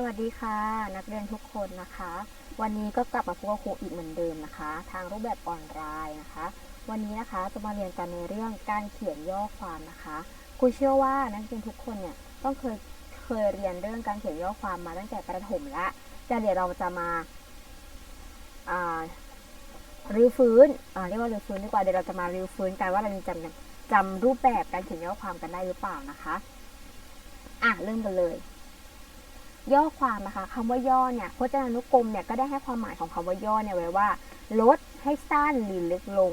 สวัสดีค่ะ นักเรียนทุกคนนะคะ วันนี้ก็กลับมาพบกับครูอีกเหมือนเดิมนะคะ ทางรูปแบบออนไลน์นะคะ วันนี้นะคะจะมาเรียนกันในเรื่องการเขียนย่อความนะคะครูเชื่อว่านักเรียนทุกคนเนี่ยต้องเคยเคยเรียนเรื่องการเขียนย่อความมาตั้งแต่ประถมแล้วแต่เดี๋ยวเราจะมาอ่ารื้อฟื้นอ่าเรียกว่ารื้อฟื้นดีกว่าเดี๋ยวเราจะมารื้อฟื้นกันว่าเราจำจำรูปแบบการเขียนย่อความกันได้หรือเปล่านะคะอะเริ่มกันเลย ย่อความนะคะคำว่าย่อเนี่ยพจนานุกรมเนี่ยก็ได้ให้ความหมายของคำว่าย่อเนี่ยไว้ว่า ลดให้สั้นหรือเล็กลง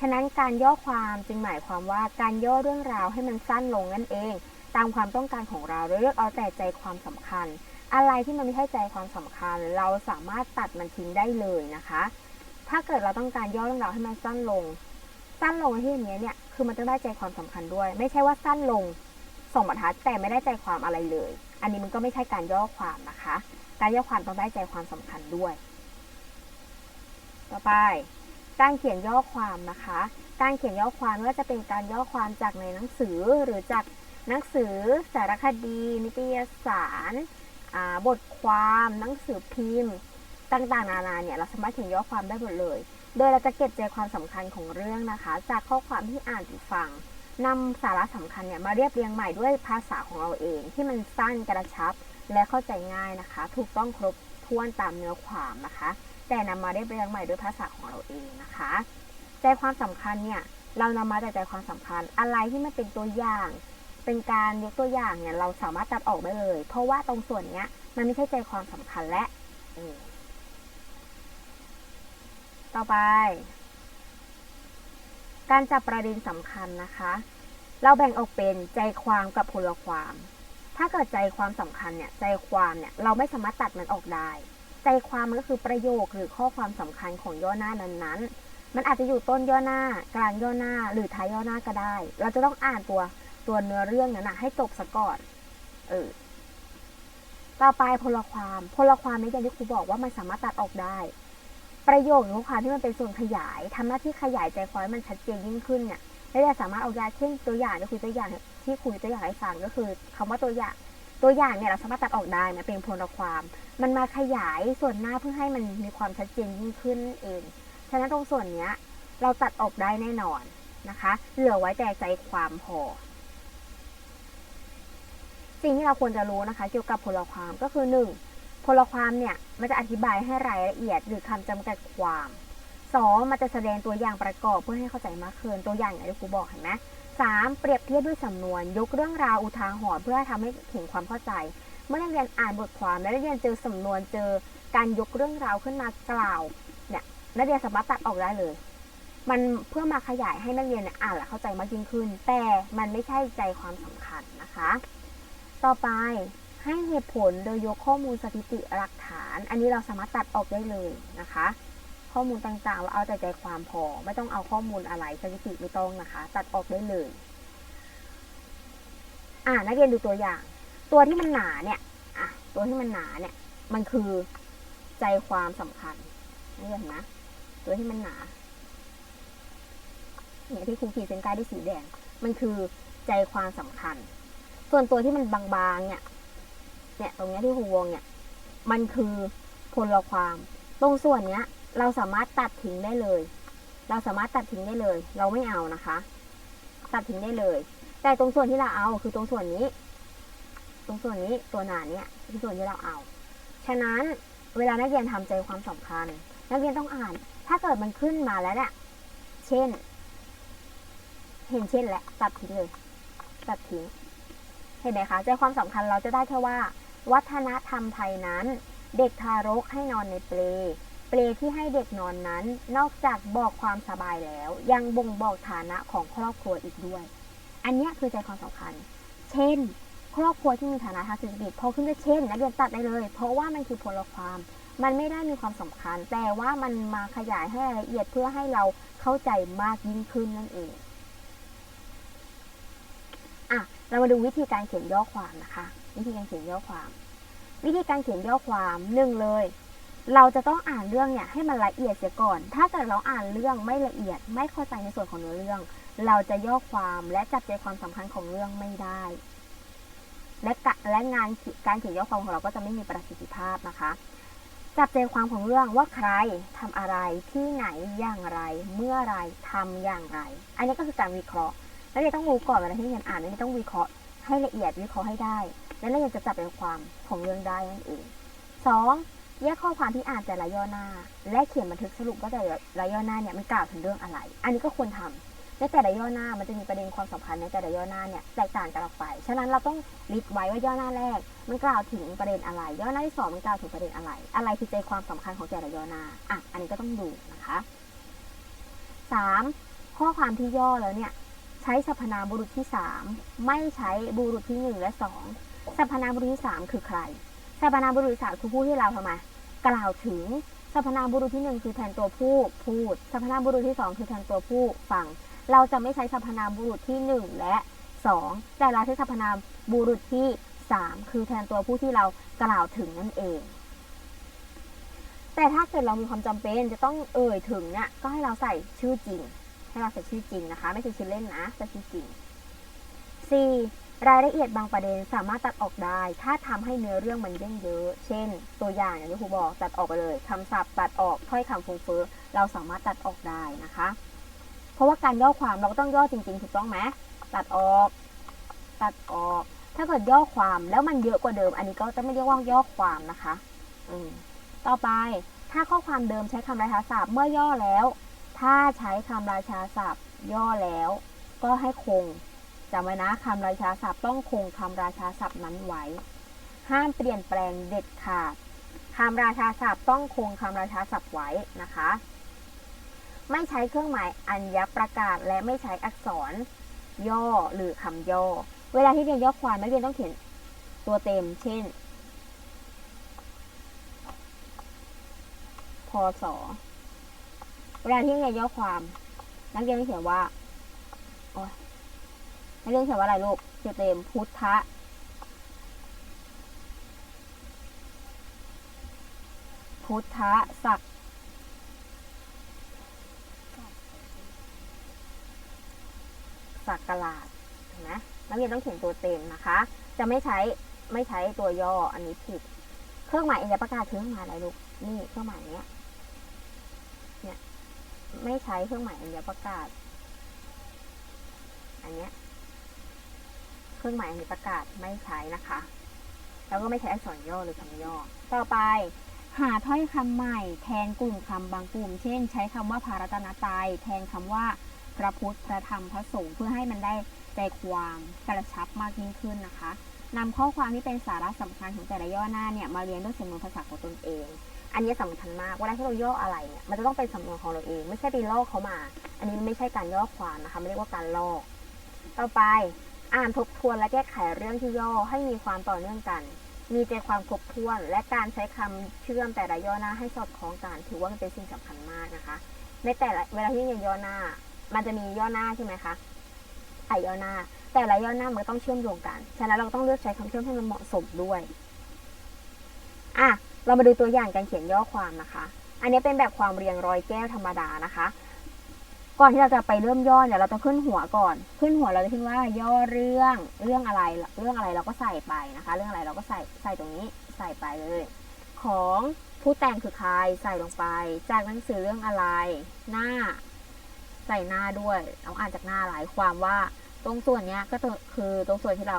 ฉะนั้นการย่อความจึงหมายความว่าการย่อเรื่องราวให้มันสั้นลงนั่นเอง ตามความต้องการของเราเราเลือกเอาแต่ใจความสำคัญ อะไรที่มันไม่ใช่ใจความสำคัญ เราสามารถตัดมันทิ้งได้เลยนะคะ ถ้าเกิดเราต้องการย่อเรื่องราวให้มันสั้นลง สั้นลงในที่อย่างนี้เนี่ยคือมันต้องได้ใจความสำคัญด้วย ไม่ใช่ว่าสั้นลงส่งบรรทัดแต่ไม่ได้ใจความอะไรเลย อันนี้มันก็ไม่ใช่การย่อความนะคะ การย่อความต้องได้ใจความสำคัญด้วย ต่อไป การเขียนย่อความนะคะ การเขียนย่อความไม่ว่าจะเป็นการย่อความจากในหนังสือหรือจากหนังสือสารคดี นิตยสารบทความหนังสือพิมพ์ต่างๆนานาเนี่ยเราสามารถเขียนย่อความได้หมดเลย โดยเราจะเก็บใจความสำคัญของเรื่องนะคะ จากข้อความที่อ่านหรือฟัง นำสาระสำคัญเนี่ยมาเรียบเรียงใหม่ด้วยภาษาของเราเอง ที่มันสั้นกระชับและเข้าใจง่ายนะคะ ถูกต้องครบถ้วนตามเนื้อความนะคะ แต่นำมาเรียบเรียงใหม่ด้วยภาษาของเราเองนะคะ ใจความสำคัญเนี่ยเรานำมาแต่ใจความสำคัญ อะไรที่มันเป็นตัวอย่าง เป็นการยกตัวอย่างเนี่ยเราสามารถตัดออกได้เลย เพราะว่าตรงส่วนเนี้ยมันไม่ใช่ใจความสำคัญและต่อไป การจับประเด็นสำคัญนะคะ เราแบ่งออกเป็นใจความกับพลความ ถ้าเกิดใจความสำคัญเนี่ยใจความเนี่ยเราไม่สามารถตัดมันออกได้ ใจความมันก็คือประโยคหรือข้อความสำคัญของย่อหน้านั้นๆ มันอาจจะอยู่ต้นย่อหน้า กลางย่อหน้า หรือท้ายย่อหน้าก็ได้ เราจะต้องอ่านตัวตัวเนื้อเรื่องนั้นนะให้จบซะก่อนเออต่อไปพลความพลความนี้อย่างที่ครูบอกว่ามันสามารถตัดออกได้ ประโยคหรือความที่มันเป็นส่วนขยายทำหน้าที่ขยายใจความให้มันชัดเจนยิ่งขึ้นเนี่ยและจะสามารถเอายาเช่นตัวอย่างที่คุยตัวอย่างที่คุยตัวอย่างให้ฟังก็คือคำว่าตัวอย่าง ตัวอย่างเนี่ยเราสามารถตัดออกได้นะเป็นพลความ มันมาขยายส่วนหน้าเพื่อให้มันมีความชัดเจนยิ่งขึ้นเอง ฉะนั้นตรงส่วนเนี้ยเราตัดออกได้แน่นอนนะคะ เหลือไว้แต่ใจความพอ สิ่งที่เราควรจะรู้นะคะ เกี่ยวกับพลความก็คือหนึ่ง พลความเนี่ยมันจะอธิบายให้รายละเอียดหรือคำจำกัดความสองมันจะแสดงตัวอย่างประกอบเพื่อให้เข้าใจมากขึ้นตัวอย่างอย่างที่ครูบอกเห็นไหมสามเปรียบเทียบด้วยสำนวน ยกเรื่องราวอุทาหรณ์เพื่อทำให้เห็นความเข้าใจ เมื่อนักเรียนอ่านบทความและนักเรียนเจอสำนวนเจอการยกเรื่องราวขึ้นมากล่าวเนี่ยนักเรียนสามารถตัดออกได้เลย มันเพื่อมาขยายให้นักเรียนเนี่ยอ่านและเข้าใจมากยิ่งขึ้น แต่มันไม่ใช่ใจความสำคัญนะคะ ต่อไป ให้เหตุผลโดยยกข้อมูลสถิติหลักฐาน อันนี้เราสามารถตัดออกได้เลยนะคะ ข้อมูลต่างๆ เราเอาแต่ใจความพอ ไม่ต้องเอาข้อมูลอะไรสถิติไม่ต้องนะคะ ตัดออกได้เลย อ่านักเรียนดูตัวอย่าง ตัวที่มันหนาเนี่ยอะตัวที่มันหนาเนี่ย มันคือใจความสำคัญนักเรียนนไหมตัวที่มันหนาเนี่ยที่ครูขีดเส้นใต้ด้วยสีแดง มันคือใจความสำคัญ ส่วนตัวที่มันบางๆเนี่ย เนี่ยตรงเนี้ยที่ครูวงเนี่ย มันคือพลความ ตรงส่วนเนี้ย เราสามารถตัดทิ้งได้เลย เราสามารถตัดทิ้งได้เลย เราไม่เอานะคะ ตัดทิ้งได้เลย แต่ตรงส่วนที่เราเอาคือตรงส่วนนี้ ตรงส่วนนี้ตัวหนาเนี่ยคือส่วนที่เราเอา ฉะนั้นเวลานักเรียนทำใจความสำคัญ นักเรียนต้องอ่าน ถ้าเกิดมันขึ้นมาแล้วเนี่ยเช่น เห็นเช่นแหละตัดทิ้งเลย ตัดทิ้ง เห็นไหมคะ ใจความสำคัญเราจะได้แค่ว่า วัฒนธรรมไทยนั้น เด็กทารกให้นอนในเปล เปลที่ให้เด็กนอนนั้น นอกจากบอกความสบายแล้ว ยังบ่งบอกฐานะของครอบครัวอีกด้วย อันนี้คือใจความสำคัญ เช่น ครอบครัวที่มีฐานะทางเศรษฐกิจพอขึ้นด้วยเช่นนักเรียนตัดได้เลย เพราะว่ามันคือพลความ มันไม่ได้มีความสำคัญ แต่ว่ามันมาขยายให้ละเอียดเพื่อให้เราเข้าใจมากยิ่งขึ้นนั่นเอง อะ เรามาดูวิธีการเขียนย่อความนะคะ วิธีการเขียนย่อความ วิธีการเขียนย่อความหนึ่งเลย เราจะต้องอ่านเรื่องเนี่ยให้มันละเอียดเสียก่อน ถ้าเกิดเราอ่านเรื่องไม่ละเอียด ไม่เข้าใจในส่วนของเนื้อเรื่อง เราจะย่อความและจับใจความสำคัญของเรื่องไม่ได้ และและงานการเขียนย่อความของเราก็จะไม่มีประสิทธิภาพนะคะจับใจความของเรื่องว่าใครทำอะไรที่ไหนอย่างไร เมื่อไรทำอย่างไร อันนี้ก็คือการวิเคราะห์ แล้วเราต้องรู้ก่อนเวลาที่เรียนอ่านนี่ต้องวิเคราะห์ให้ละเอียดวิเคราะห์ให้ได้ แล้วเราจะจับใจความของเรื่องได้นั่นเองสองแยกข้อความที่อ่านแต่ละย่อหน้า และเขียนบันทึกสรุปว่าแต่ละย่อหน้าเนี่ยมันกล่าวถึงเรื่องอะไร อันนี้ก็ควรทำในแต่ละย่อหน้ามันจะมีประเด็นความสำคัญในแต่ละย่อหน้าเนี่ยแตกต่างกันออกไป ฉะนั้นเราต้องลิสต์ไว้ว่าย่อหน้าแรก มันกล่าวถึงประเด็นอะไร ย่อหน้าที่สองมันกล่าวถึงประเด็นอะไร อะไรคือใจความสำคัญของแต่ละย่อหน้า อะ อันนี้ก็ต้องดูนะคะสามข้อความที่ย่อแล้วเนี่ย ใช้สรรพนามบุรุษที่สามไม่ใช้บุรุษที่หนึ่งและสองสรรพนามบุรุษที่สามคือใครสรรพนามบุรุษที่สามคือผู้ที่เราทำไมกล่าวถึงสรรพนามบุรุษที่หนึ่งคือแทนตัวผู้พูดสรรพนามบุรุษที่สองคือแทนตัวผู้ฟัง เราจะไม่ใช้สรรพนามบุรุษที่หนึ่งและสองแต่เราใช้สรรพนามบุรุษที่สามคือแทนตัวผู้ที่เรากล่าวถึงนั่นเอง แต่ถ้าเกิดเรามีความจำเป็นจะต้องเอ่ยถึงเนี่ยก็ให้เราใส่ชื่อจริง ให้เราใส่ชื่อจริงนะคะ ไม่ใช่ชื่อเล่นนะใส่ชื่อจริง 4. รายละเอียดบางประเด็นสามารถตัดออกได้ ถ้าทำให้เนื้อเรื่องมันเย่งเยอะ เช่น ตัวอย่างอย่างที่ครูบอกตัดออกไปเลยคำศัพท์ตัดออกถ้อยคำฟุ้งเฟ้อเราสามารถตัดออกได้นะคะ เพราะว่าการย่อความเราก็ต้องย่อจริง ๆ ถูกต้องไหมตัดออก ตัดออก ถ้าเกิดย่อความแล้วมันเยอะกว่าเดิม อันนี้ก็จะไม่เรียกว่าย่อความนะคะ อืมต่อไปถ้าข้อความเดิมใช้คำราชาศัพท์เมื่อย่อแล้ว ถ้าใช้คำราชาศัพท์ ย่อแล้ว ก็ให้คงจำไว้นะคำราชาศัพท์ต้องคงคำราชาศัพท์นั้นไว้ ห้ามเปลี่ยนแปลงเด็ดขาดคำราชาศัพท์ต้องคงคำราชาศัพท์ไว้นะคะ ไม่ใช้เครื่องหมายอัญญประกาศและไม่ใช้อักษร ย่อหรือคำย่อ เวลาที่เรียนย่อความไม่เรียนต้องเขียนตัวเต็ม เช่นพศ เวลาที่เรียนย่อความ นักเรียนต้องเขียนว่าโอ้ยนักเรียนเขียนว่าอะไรลูกเขียนเต็มพุทธะพุทธะศักสักราชเห็นไหมนักเรียนต้องเขียนตัวเต็มนะคะ จะไม่ใช้ไม่ใช้ตัวย่ออันนี้ผิด เครื่องหมายเอกประกาศคือเครื่องหมายอะไรลูก นี่เครื่องหมายเนี้ยเนี่ย ไม่ใช้เครื่องหมายอัญญประกาศ อันเนี้ยเครื่องหมายอัญญประกาศไม่ใช้นะคะ แล้วก็ไม่ใช้อักษรย่อหรือคำย่อ ต่อไป หาถ้อยคำใหม่ แทนกลุ่มคำบางกลุ่ม เช่น ใช้คำว่าพารัตนตรัยแทนคำว่าพระพุทธพระธรรมพระสงฆ์เพื่อให้มันได้ใจความกระชับมากยิ่งขึ้นนะคะนำข้อความที่เป็นสาระสำคัญของแต่ละย่อหน้าเนี่ยมาเรียนด้วยสำนวนภาษาของตนเอง อันนี้สำคัญมากเวลาที่เราย่ออะไรเนี่ยมันจะต้องเป็นสำนวนของเราเอง ไม่ใช่ไปลอกเขามา อันนี้ไม่ใช่การย่อความนะคะไม่เรียกว่าการลอก ต่อไปอ่านทบทวนและแก้ไขเรื่องที่ย่อให้มีความต่อเนื่องกัน มีใจความครบถ้วน และการใช้คำเชื่อมแต่ละย่อหน้าให้สอดคล้องกันถือว่ามันเป็นสิ่งสำคัญมากนะคะ ในแต่ละเวลาที่เรียนย่อหน้า มันจะมีย่อหน้าใช่ไหมคะไอย่อหน้า แต่ละย่อหน้ามันต้องเชื่อมโยงกัน ฉะนั้นเราต้องเลือกใช้คำเชื่อมให้มันเหมาะสมด้วย อะ เรามาดูตัวอย่างการเขียนย่อความนะคะ อันนี้เป็นแบบความเรียงร้อยแก้วธรรมดานะคะ ก่อนที่เราจะไปเริ่มย่อเนี่ยเราต้องขึ้นหัวก่อน ขึ้นหัวเราจะขึ้นว่าย่อเรื่อง เรื่องอะไร เรื่องอะไรเราก็ใส่ไปนะคะ เรื่องอะไรเราก็ใส่ใส่ตรงนี้ใส่ไปเลย ของผู้แต่งคือใครใส่ลงไป จากหนังสือเรื่องอะไร หน้า ใส่หน้าด้วยเราอ่านจากหน้าหลายความว่า ตรงส่วนเนี้ยก็คือตรงส่วนที่เรา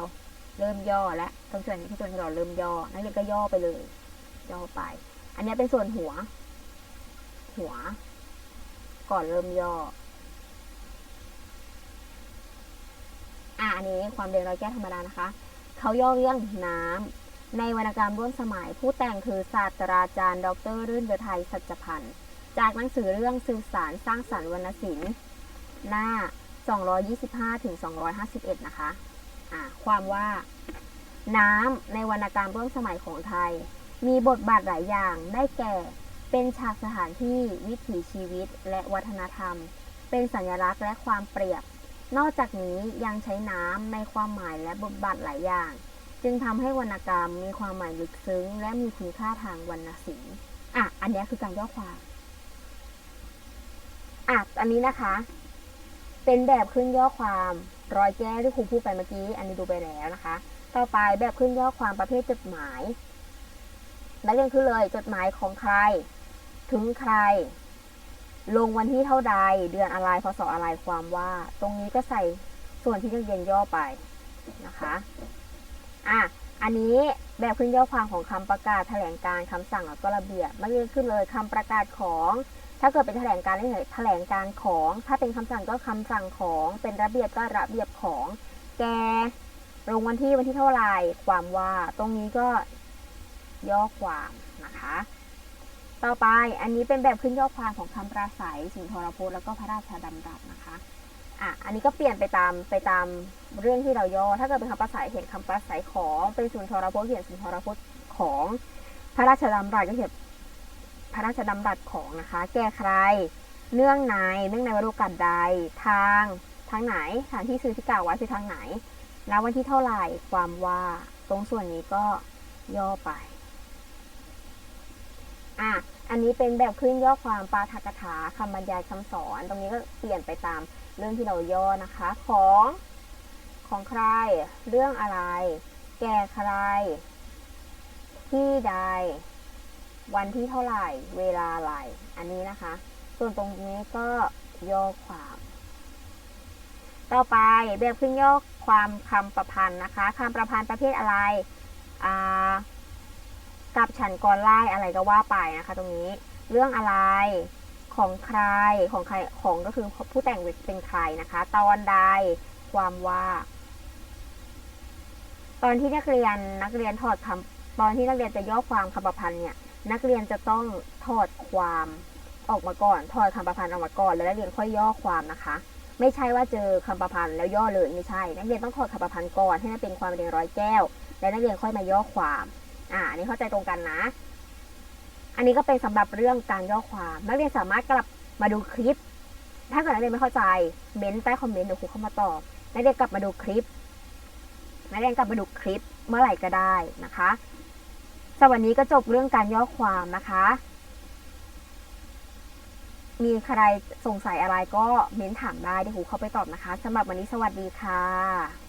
เริ่มย่อและตรงส่วนนี้คือส่วนที่เราเริ่มย่อนักเรียนก็ย่อไปเลย ย่อไป อันนี้เป็นส่วนหัว หัว ก่อนเริ่มย่อ อะอันนี้ความเรียงร้อยแก้วธรรมดานะคะ เขาย่อเรื่องน้ำในวรรณกรรมร่วมสมัย ผู้แต่งคือศาสตราจารย์ ดรรื่นเรือไทยสัจพันธ์ จากหนังสือเรื่องสื่อสารสร้างสรรค์วรรณศิลป์ หน้า 225ถึง251 นะคะ อ่าความว่าน้ำในวรรณกรรมร่วมสมัยของไทย มีบทบาทหลายอย่าง ได้แก่ เป็นฉากสถานที่ วิถีชีวิต และวัฒนธรรม เป็นสัญลักษณ์และความเปรียบ นอกจากนี้ยังใช้น้ำในความหมายและบทบาทหลายอย่าง จึงทำให้วรรณกรรมมีความหมายลึกซึ้ง และมีคุณค่าทางวรรณศิลป์ อะ อันนี้คือการย่อความ อะ อันนี้นะคะ เป็นแบบขึ้นย่อความรอยแก้ที่ครูพูดไปเมื่อกี้ อันนี้ดูไปแล้วนะคะ ต่อไปแบบขึ้นย่อความประเภทจดหมาย นักเรียนขึ้นเลยจดหมายของใคร ถึงใคร ลงวันที่เท่าใด เดือนอะไรพศอะไรความว่า ตรงนี้ก็ใส่ส่วนที่นักเรียนย่อไปนะคะอะอันนี้แบบขึ้นย่อความของคำประกาศแถลงการคำสั่งแล้วก็ระเบียบนักเรียนขึ้นเลยคำประกาศของ ถ้าเกิดเป็นแถลงการเฉยๆแถลงการของ ถ้าเป็นคำสั่งก็คำสั่งของเป็นระเบียบก็ระเบียบของ แกลงวันที่วันที่เท่าไรความว่า ตรงนี้ก็ ย่อความนะคะ ต่อไปอันนี้เป็นแบบขึ้นย่อความของคำปราศัยสุนทรพจน์แล้วก็พระราชดำรัสนะคะอะอันนี้ก็เปลี่ยนไปตามไปตามเรื่องที่เราย่อ ถ้าเกิดเป็นคำปราศัยเขียนคำปราศัยของเป็นสุนทรพจน์เขียนสุนทรพจน์ของพระราชดำรัสก็เขียนพระราชดำรัสของนะคะ แก่ใคร เนื่องในเนื่องในวโรกาสใด ทางทางไหนทางที่ซื้อที่กล่าวไว้คือทางไหนแล้ววันที่เท่าไหร่ความว่าตรงส่วนนี้ก็ย่อไป อะอันนี้เป็นแบบขึ้นย่อความปาฐกถาคำบรรยายคำสอน ตรงนี้ก็เปลี่ยนไปตามเรื่องที่เราย่อนะคะ ของของใคร เรื่องอะไร แก่ใคร ที่ใด วันที่เท่าไหร่ เวลาอะไรอันนี้นะคะ ส่วนตรงนี้ก็ย่อความ ต่อไปแบบขึ้นย่อความคำประพันธ์นะคะคำประพันธ์ประเภทอะไรอ่า กับฉันก่อนไล่อะไรก็ว่าไปนะคะ ตรงนี้เรื่องอะไรของใครของใครของก็คือผู้แต่งเป็นใครนะคะ ตอนใดความว่า ตอนที่นักเรียนนักเรียนถอดคำตอนที่นักเรียนจะย่อความคำประพันธ์เนี่ย นักเรียนจะต้องถอดความออกมาก่อน ถอดคำประพันธ์ออกมาก่อน แล้วนักเรียนค่อยย่อความนะคะ ไม่ใช่ว่าเจอคำประพันธ์แล้วย่อเลยไม่ใช่ นักเรียนต้องถอดคำประพันธ์ก่อนให้มันเป็นความเรียนร้อยแก้ว แล้วนักเรียนค่อยมาย่อความ อ่าอันนี้เข้าใจตรงกันนะ อันนี้ก็เป็นสำหรับเรื่องการย่อความนักเรียนสามารถกลับมาดูคลิป ถ้าเกิดนักเรียนไม่เข้าใจเม้นใต้คอมเมนต์เดี๋ยวครูเข้ามาตอบนักเรียนกลับมาดูคลิปนักเรียนกลับมาดูคลิปเมื่อไหร่ก็ได้นะคะสวันนี้ก็จบเรื่องการย่อความนะคะ มีใครสงสัยอะไรก็เม้นถามได้เดี๋ยวครูเข้าไปตอบนะคะสำหรับวันนี้สวัสดีค่ะ